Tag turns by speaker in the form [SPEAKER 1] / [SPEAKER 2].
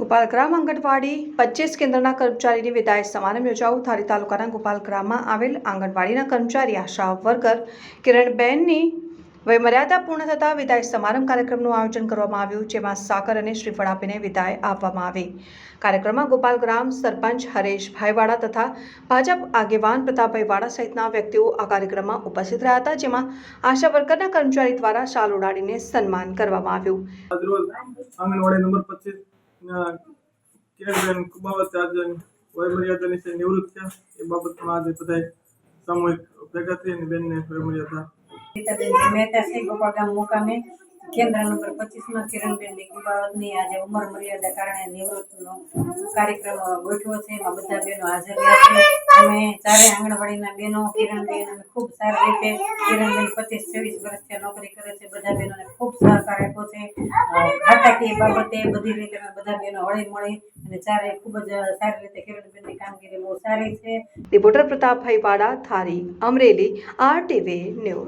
[SPEAKER 1] ગોપાલગ્રામ આંગણવાડી પચીસ કેન્દ્રના કર્મચારીની વિદાય સમારંભ યોજાયો. ધારી તાલુકાના ગોપાલગ્રામમાં આવેલ આંગણવાડીના કર્મચારી આશા વર્કર કિરણબેનની વયમર્યાદા પૂર્ણ થતાં વિદાય સમારંભ કાર્યક્રમનું આયોજન કરવામાં આવ્યું, જેમાં સાકર અને શ્રીફળ આપીને વિદાય આપવામાં આવી. કાર્યક્રમમાં ગોપાલગ્રામ સરપંચ હરેશભાઈ વાળા તથા ભાજપ આગેવાન પ્રતાપભાઈ વાળા સહિતના વ્યક્તિઓ આ કાર્યક્રમમાં ઉપસ્થિત રહ્યા હતા, જેમાં આશા વર્કરના કર્મચારી દ્વારા શાલ ઉડાડીને સન્માન કરવામાં આવ્યું.
[SPEAKER 2] પચીસ કિરણબેન કુબાવત આજે વયમર્યાદાની છે, નિવૃત્ત થયા. એ બાબતમાં આજે બધા સામૂહિક થઈ અને બેનને વયમર્યાદા.
[SPEAKER 3] મહેતા છે ગોપાલગામ મુકામે કેન્દ્ર નંબર પચીસમાં કિરણબેન કુબાવતની આજે ઉંમર મર્યાદા કારણે નિવૃત્તનો કાર્યક્રમ ગોઠવો છે. એમાં બધા બહેનો હાજર છે. અમે ચારે આંગણવાડીના બહેનો કિરણબેન અમે ખૂબ સારી રીતે કિરણબેન પચીસ છવ્વીસ વર્ષથી નોકરી કરે છે. બધા બહેનોને ખૂબ સહકાર આપ્યો છે. ખાતાકીય બાબતે બધી રીતે અમે બધા બહેનો હળી મળી અને ચારે ખૂબ જ સારી રીતે કિરણબેનની કામગીરી બહુ સારી છે.
[SPEAKER 1] રિપોર્ટર પ્રતાપભાઈ વાડા, થારી, અમરેલી, આરટીવી ન્યૂઝ.